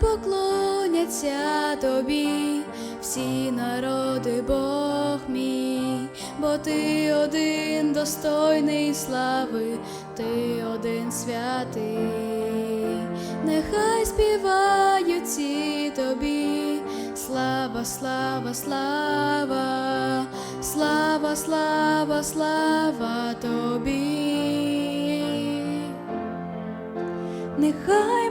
Поклоняться тобі. Всі народи, Бог мій, бо ти один достойний слави, ти один святий, нехай співають всі тобі, слава, слава, слава, слава, слава, слава тобі. Нехай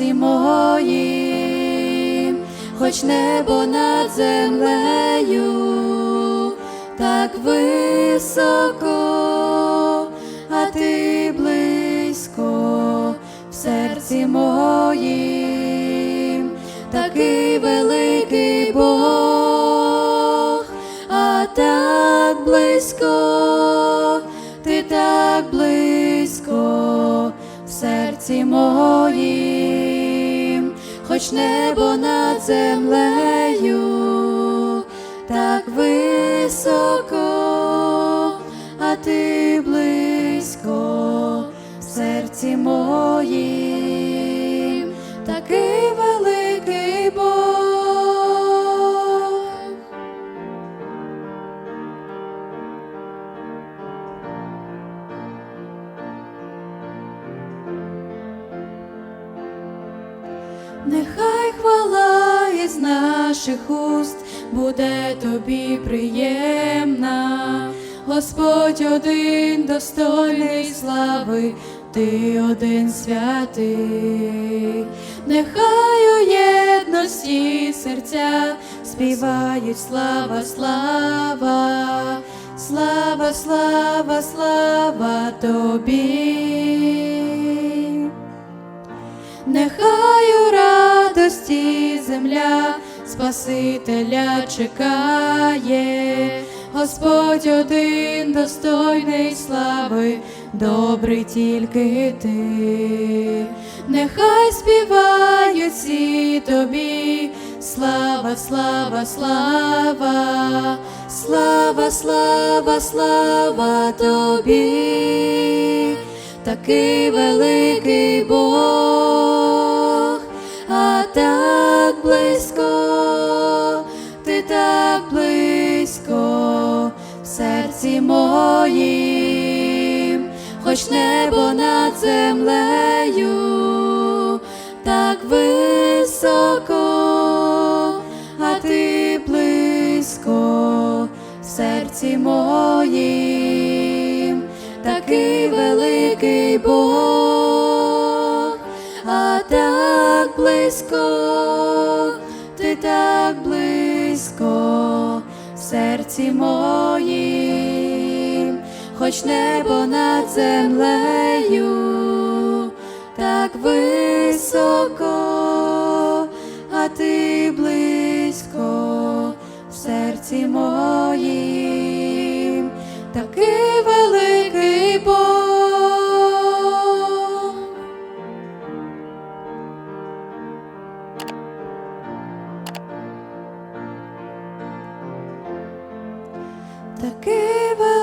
серці моїм, хоч небо над землею так високо, а ти близько в серці моїм, такий великий Бог, а так близько, ти так близько в серці моїм, хоч небо над землею так високо, а ти близько в серці моїм, Нехай хвала із наших уст буде тобі приємна, Господь один достойний слави, ти один святий, нехай у єдності серця співають слава, слава, слава, слава, слава земля Спасителя чекає, Господь один достойний слави, добрий тільки ти, нехай співають всі тобі, слава, слава, слава, слава, слава, слава тобі. Такий великий Бог, близько в серці моїм, хоч небо над землею так високо, а ти близько в серці моїм. Такий великий Бог, а так близько, так близько серці моїм, хоч небо над землею так високо, а ти близько в серці моїм, такий Такий великий